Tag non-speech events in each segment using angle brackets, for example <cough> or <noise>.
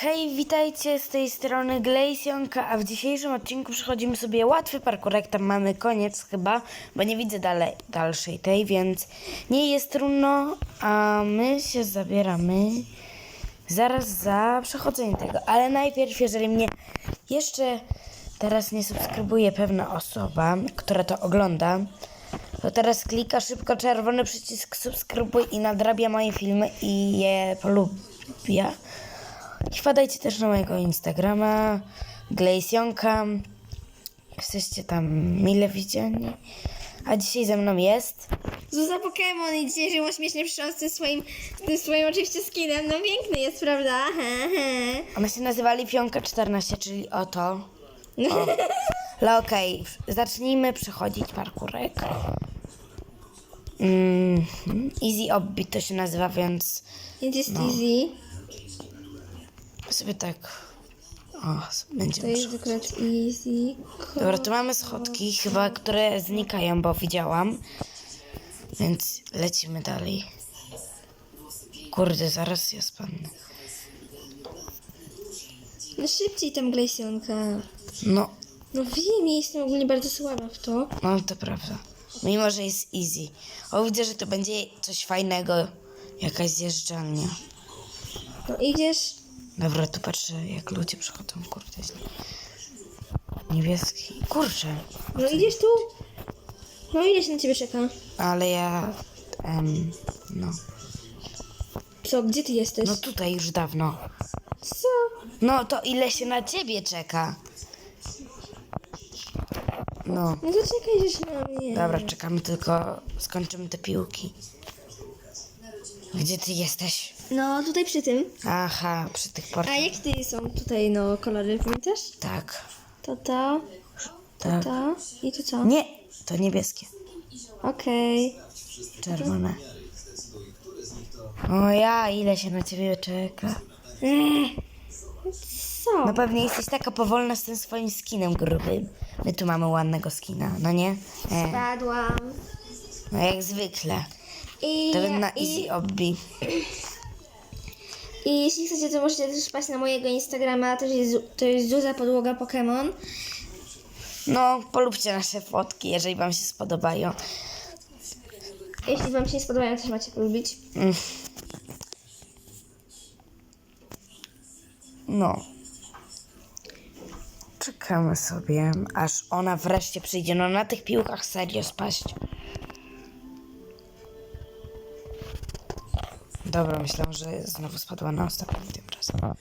Hej, witajcie z tej strony Glejsionka, a w dzisiejszym odcinku przechodzimy sobie łatwy parkurek, tam mamy koniec chyba, bo nie widzę dalej, dalszej tej, więc nie jest trudno, a my się zabieramy zaraz za przechodzenie tego, ale najpierw, jeżeli mnie jeszcze teraz nie subskrybuje pewna osoba, która to ogląda, to teraz klika szybko czerwony przycisk subskrybuj i nadrabia moje filmy i je polubia. I wpadajcie też na mojego Instagrama, Glejsionka. Jesteście tam mile widziani. A dzisiaj ze mną jest. Zuza Pokémon i dzisiejszy ma śmiesznie przyszła z tym swoim, tym swoim oczywiście skinem. No piękny jest, prawda? He, he. Ona się nazywa Lipionka 14, czyli oto. O. Ale okej, zacznijmy przechodzić parkurek. Mm, easy Obby to się nazywa, więc Więc jest easy. Sobie tak. O, To będziemy jest przechodzić. akurat easy. Dobra, tu mamy schodki, chyba, które znikają, bo widziałam. Więc lecimy dalej. Kurde, zaraz ja spadnę. No szybciej tam Glejsionka. No, No wiem, ja jestem ogólnie bardzo słaba w to. no to prawda. Mimo, że jest easy. O, widzę, że to będzie coś fajnego. Jakaś zjeżdżalnia. No idziesz. Dobra, tu patrzę, jak ludzie przychodzą. Kurde. Niebieski. Kurczę. No idziesz tu. No ile się na ciebie czeka? Ale ja... Em, no. Co, gdzie ty jesteś? No tutaj już dawno. Co? No to ile się na ciebie czeka? No. No to czekaj, że na mnie. Dobra, czekamy tylko, skończymy te piłki. Gdzie ty jesteś? No tutaj przy tym. Aha, przy tych A portach. jak ty są tutaj no kolory, pamiętasz? Tak, To to, tak. to i to co? Nie, to niebieskie, Okej. czerwone. O ja, ile się na ciebie czeka. Eee, Co? No pewnie jesteś taka powolna z tym swoim skinem grubym. My tu mamy ładnego skina, no nie? E, Spadłam. no jak zwykle. I, na i, easy obbi. I jeśli chcecie, to możecie też wpaść na mojego Instagrama, to jest, to jest Zuza Podłoga Pokémon. No, polubcie nasze fotki, jeżeli wam się spodobają. Jeśli wam się nie spodobają, też macie polubić. Mm. No. Czekamy sobie, aż ona wreszcie przyjdzie. No na tych piłkach serio spaść. Dobra, myślę, że znowu spadła na ostatnim tym razem.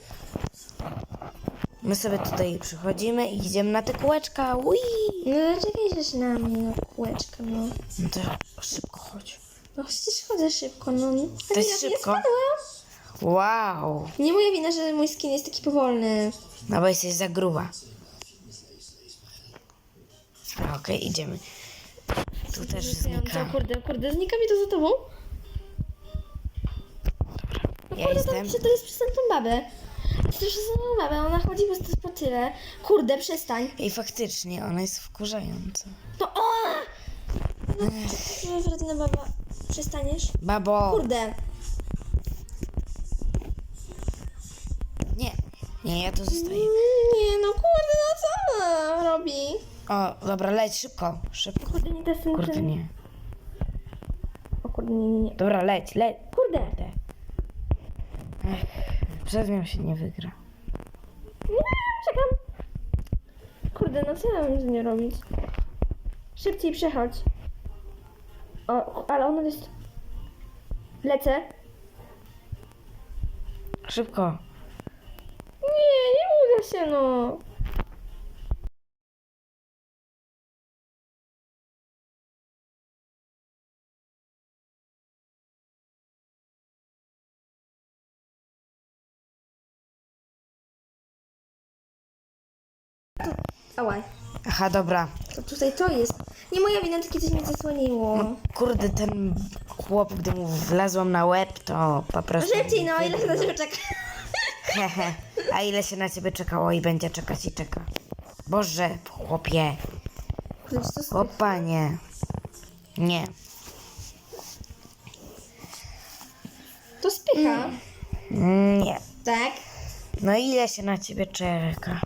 My sobie tutaj przychodzimy i idziemy na te kółeczka. Ui! No czekaj, że na mnie, no kółeczko, no. No to szybko chodź. No przecież chodzę szybko, no. To jest Ja szybko? spadłam. Wow! Nie moja wina, że mój skin jest taki powolny. No bo jesteś za gruba. Okej, idziemy. Tu też Co, znika. kurde, kurde, znika mi to za tobą? Ja kurde, jestem. to jest przez tą babę. To jest przez tą babę, ona chodzi po prostu po tyle. Kurde, przestań. I faktycznie, ona jest wkurzająca. No o! No, wredna baba. Przestaniesz? Babo! Kurde. Nie, nie, ja tu zostaję. Nie, no kurde, no co ona robi? O, dobra, leć szybko, szybko. Kurde, nie ten Kurde, nie. O kurde, nie, nie, nie. Dobra, leć, leć. Kurde. Przez nią się nie wygra. Nie, czekam. Kurde, no co ja mam z nią robić? Szybciej przechodź. O, ale ona jest... Lecę. Szybko. Nie, nie uda się, no. Ałaj. Aha, dobra. To tutaj to jest. Nie moja wina, takie coś mnie zasłoniło. Kurde, ten chłop, gdy mu wlazłam na łeb, to po prostu... Szybciej, no, ile się na ciebie czeka? Hehe. A ile się na ciebie czekało i będzie czekać i czeka. Boże, chłopie. Jest... Opa, nie. To spycha. Nie. Tak. No ile się na ciebie czeka?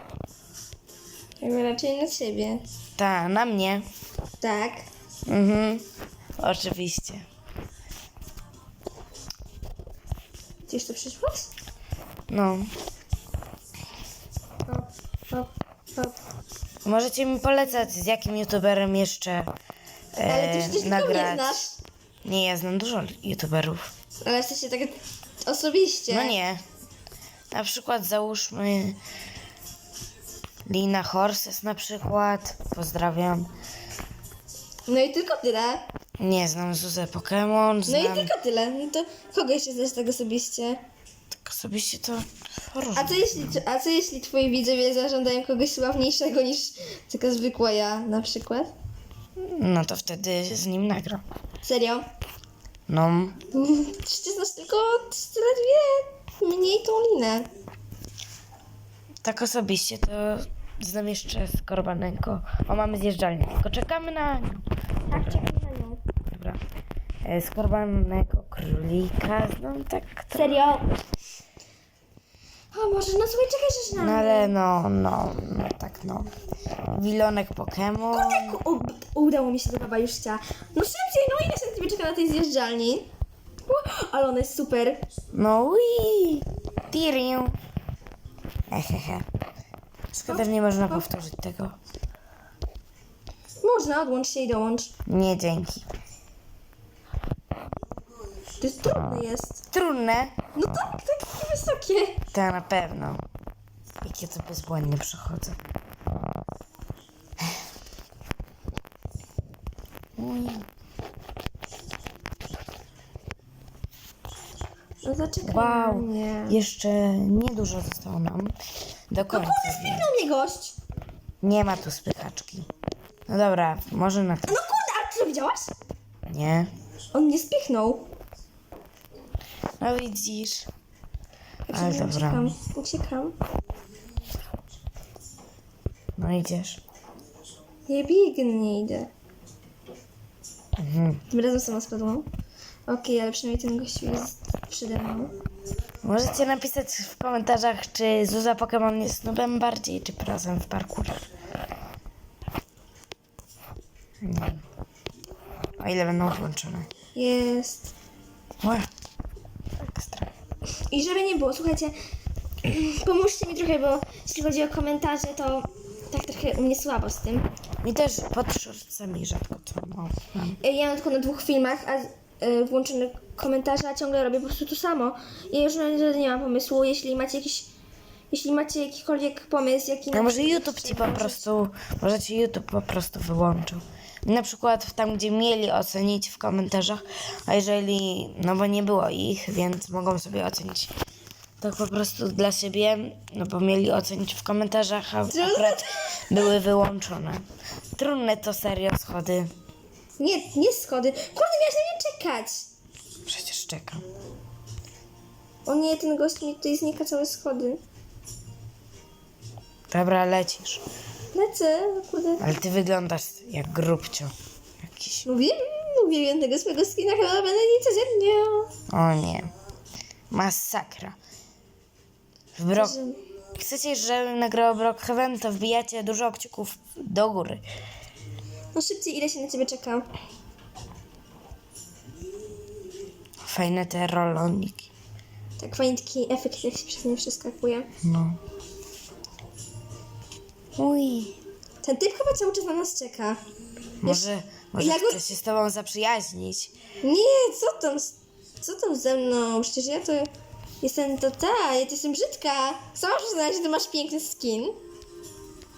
Chyba raczej na ciebie. Ta, na mnie. Tak. Mhm. Oczywiście. Gdzieś to przyszłaś? No. Hop, hop, hop. Możecie mi polecać, z jakim youtuberem jeszcze e, Ale ty przecież nikogo nie nagrać. znasz. Nie, ja znam dużo youtuberów. Ale sensie tak osobiście. No nie. Na przykład załóżmy Lina Horses na przykład. Pozdrawiam. No i tylko tyle. Nie znam Zuzę Pokémon, No znam i tylko tyle. No to kogo jeszcze znasz tak osobiście? tak osobiście to A co jeśli, a co jeśli twoi widzowie zażądają kogoś sławniejszego niż taka zwykła ja na przykład? No to wtedy z nim nagram. Serio? No, <laughs> Przecież znasz tylko zaledwie mniej tą linę. tak osobiście to znam jeszcze Skorbanenko. O, mamy zjeżdżalnię, tylko czekamy na nią. Tak, czekam na nią. Dobra. E, Skorbanego królika znam tak trochę. Serio? O Boże, no słuchaj, czekaj, że No na ale no, no, no tak no. Wilonek Pokémon. U, udało mi się, to baba już chciała. No szybciej, no ile się na ciebie czeka na tej zjeżdżalni? U, Ale ona jest super. No ui. Tiriu. Ehehe. Szkoda, że nie można powtórzyć tego. Można, odłącz się i dołącz. Nie, dzięki. To jest trudne jest. Trudne. No tak, takie wysokie. To na pewno. Jakie to bezbłędnie przechodzę. Ui. Zaczekaj Wow. na mnie. Jeszcze niedużo zostało nam. Do końca. więc Spinął mnie gość. Nie ma tu spychaczki. No dobra, może na. No kurde, a ty to widziałaś? Nie. On mnie spichnął. No widzisz. Ale dobra. Uciekam, uciekam. No idziesz. Ja biegnę, idę. Mhm. Tym razem sama spadłam. Okej, ale przynajmniej ten gościu jest przede mną. Możecie napisać w komentarzach, czy Zuza Pokémon jest nubem bardziej, czy prozem w parkurze. Nie. O ile będą włączone. Jest. Ła. Ekstra. I żeby nie było, słuchajcie, <clears throat> pomóżcie mi trochę, bo jeśli chodzi o komentarze, to tak trochę u mnie słabo z tym. Mi też pod szorcami rzadko to mam. Ja mam tylko na dwóch filmach, a włączone komentarze, a ciągle robię po prostu to samo. I już naprawdę nie mam pomysłu, jeśli macie jakiś, jeśli macie jakikolwiek pomysł, jaki... A może YouTube ci po prostu, może ci YouTube po prostu wyłączył. Na przykład tam, gdzie mieli ocenić w komentarzach, a jeżeli, no bo nie było ich, więc mogą sobie ocenić tak po prostu dla siebie, no bo mieli ocenić w komentarzach, a akurat były wyłączone. Trudne to serio schody. Nie, nie schody. Kurde, miałeś na nie czekać! Przecież czekam. O nie, ten gość mi tutaj znika całe schody. Dobra, lecisz. Lecę, kurde. Ale ty wyglądasz jak grubcio. Jakiś. Mówię, uwielbiam tego swojego skina, chyba będę nie codziennie. O nie. Masakra. W Brok... Chcecie, żeby nagrał Brockhaven, to wbijacie dużo kciuków do góry. No szybciej, ile się na ciebie czeka? Fajne te roloniki. Tak fajnie taki efekt, jak się przez nie przeskakuje. No. Uj. Ten typ chyba cały czas na nas czeka. Może, może Ja go- się z tobą zaprzyjaźnić. Nie, co tam, z- co tam ze mną? Przecież ja to jestem to ta, ja to jestem brzydka. Sama przyznać, że ty masz piękny skin.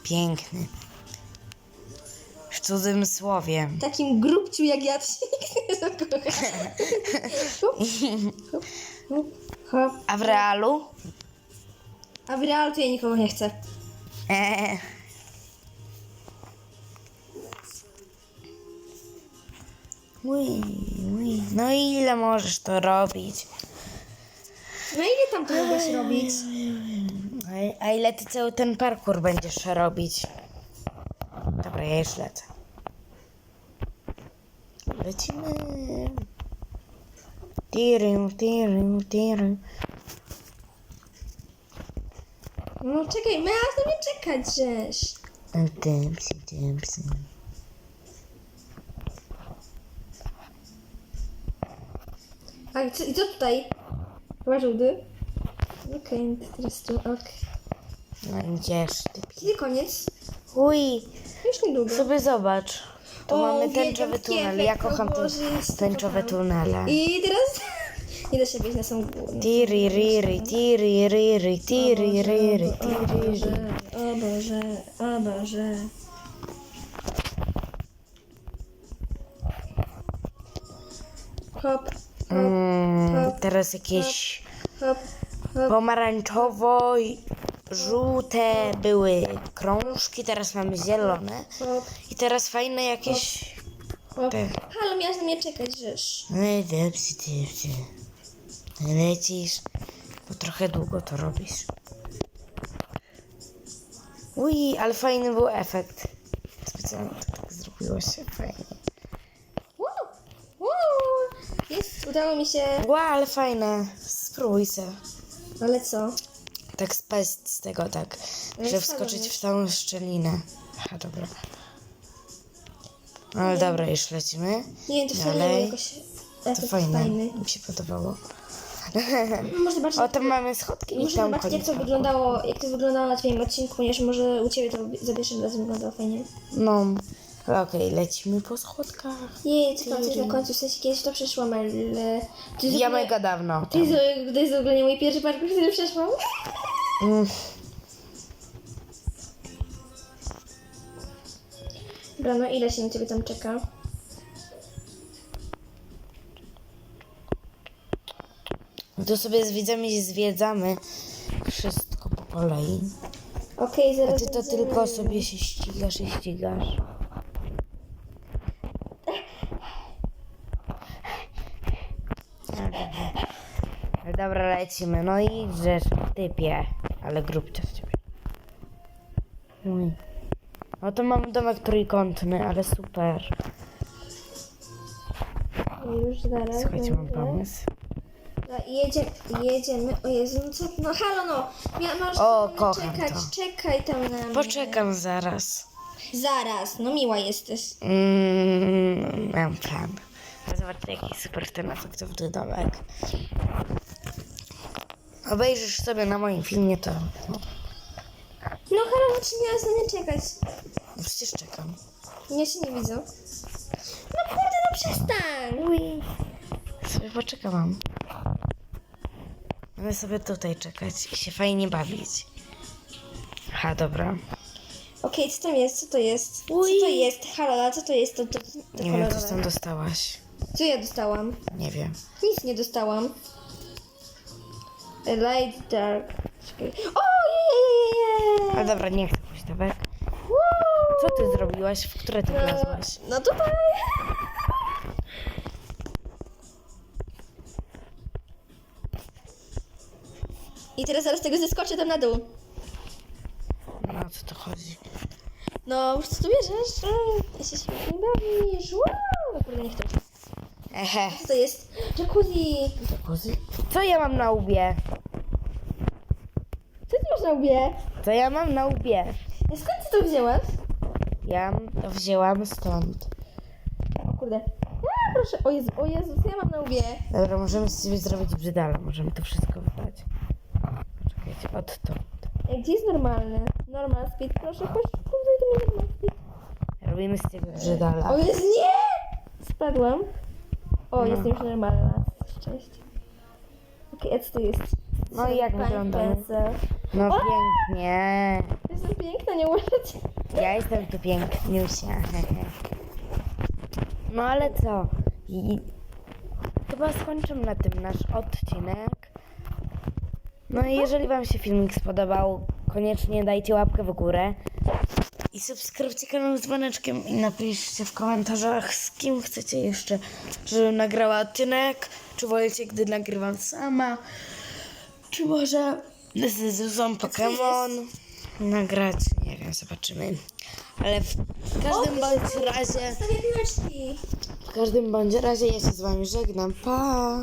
Piękny. W cudzym słowie. Takim grubciu jak ja, to się <laughs> nikt nie zakocha. <laughs> Hop, hop, hop, hop. A w realu? A w realu to ja nikogo nie chcę. Eee. Uj. No i ile możesz to robić? No ile tam to mogłeś robić? A, a ile ty cały ten parkour będziesz robić? Dobra, ja już lecę. Lecimy. Tirim, tirim, tirim. No czekaj, miałaś na mnie czekać, żeś. Dempsey, Dempsey. A co, i co tutaj? Chyba żółty. Okej, teraz tu, okej. No i gdzież ty? Kiedy koniec? Uj, Już niedługo. sobie zobacz. Tu O, mamy uwielbiam tęczowy tunel. Ja efekty, kocham o te Boże, jest to tęczowe kocham. tunele. I teraz <laughs> nie da się wejść na sam górę. Tiri, riri, tiri, riri, tiri, riri, O tiri, Boże, riri. o Boże, o Boże. Hop, hop, Mm, teraz jakieś hop, hop. pomarańczowo i żółte były krążki, teraz mamy zielone. I teraz fajne jakieś... Halo, miałaś na mnie czekać, żeż. No i depsy, depsy. Lecisz, bo trochę długo to robisz. Uj, ale fajny był efekt. Specjalnie to tak zrobiło się fajnie. Wow, wow. Jest, udało mi się. Ła, ale fajne. Spróbuj se. Ale co? Tak spaść z tego, tak, Ale że wskoczyć w tą szczelinę. Aha, dobra. No ale dobra, już lecimy. Nie to Dalej. jakoś To fajne, fajny. mi się podobało. Może zobaczyć, <laughs> O, tam mamy schodki i tam zobaczyć jak to wyglądało, jak to wyglądało na twoim odcinku, ponieważ może u ciebie to za pierwszym razem wyglądało fajnie. No, okej, lecimy po schodkach. Nie, tylko coś na końcu, w sensie kiedyś to przeszłam, ale... Ja ogóle- mega dawno. To jest, to jest w ogóle nie mój pierwszy parkour, który przeszłam. Mm, Dobra, no ile się na ciebie tam czeka? To sobie z widzami zwiedzamy wszystko po kolei. Okej, A zaraz ty to będziemy- tylko sobie się ścigasz i ścigasz. Dobra, lecimy. No i żeż, typie. Ale grubcia z ciebie. Uj. No to mamy domek trójkątny, ale super. Już zaraz Słuchajcie, mam będę. pomysł. Dobra, Jedzie, jedziemy. O Jezu, no co? No halo, no. Ja, masz O, na mnie kocham czekać. to. Czekaj tam na mnie. Poczekam zaraz. Zaraz, no miła jesteś. Mm, mam plan. Zobaczcie, jaki super ten efektowny domek. Obejrzysz sobie na moim filmie, to no, no czy miałaś na mnie czekać? no przecież czekam. Ja się nie widzę. No kurde, no przestań. Ui. Sobie poczekam. Mamy sobie tutaj czekać i się fajnie bawić. Aha, dobra. Okej, co tam jest? Co to jest? Ui. Co to jest? Halo, a co to jest? To, to, to Nie wiem, co kolorowe. tam dostałaś. Co ja dostałam? Nie wiem. Nic nie dostałam. Light dark. Czekaj. O, je, je. Ale dobra, nie chcę huśtawek. Woo! Co ty zrobiłaś? W które ty wlazłaś? No tutaj. I teraz zaraz tego zeskoczę tam na dół. No o co to chodzi? No, już co tu bierzesz? Ja się świetnie bawisz. Wow! No kurde, nie chcę. Ehe. Co to jest? Jacuzzi! Jacuzzi? Co ja mam na łbie? Co ty masz na łbie? Co ja mam na łbie? A skąd ty to wzięłaś? Ja to wzięłam stąd. O kurde. A, proszę. O Jezu, o Jezus, ja mam na łbie. Dobra, możemy z siebie zrobić brzydala. Możemy to wszystko wydać. Poczekajcie, odtąd. Ej, Gdzie jest normalny? Normal speed, proszę, chodź tutaj do mnie normal speed. Robimy z ciebie brzydala. O Jezu, nie! Spadłam. O, No. jestem już normalna. Cześć. Okej, a co to jest? No i jak wyglądamy? pencil. No pięknie. Jestem piękna, nie uważacie? Ja jestem tu piękniusia. No ale co? I chyba skończymy na tym nasz odcinek. No i jeżeli Wam się filmik spodobał, koniecznie dajcie łapkę w górę. I subskrybujcie kanał z dzwoneczkiem i napiszcie w komentarzach, z kim chcecie jeszcze, żebym nagrała odcinek. Czy wolicie, gdy nagrywam sama? Czy może z Zuzą Pokémon nagrać? Nie wiem, zobaczymy. Ale w każdym bądź razie, w każdym bądź razie ja się z wami żegnam. Pa!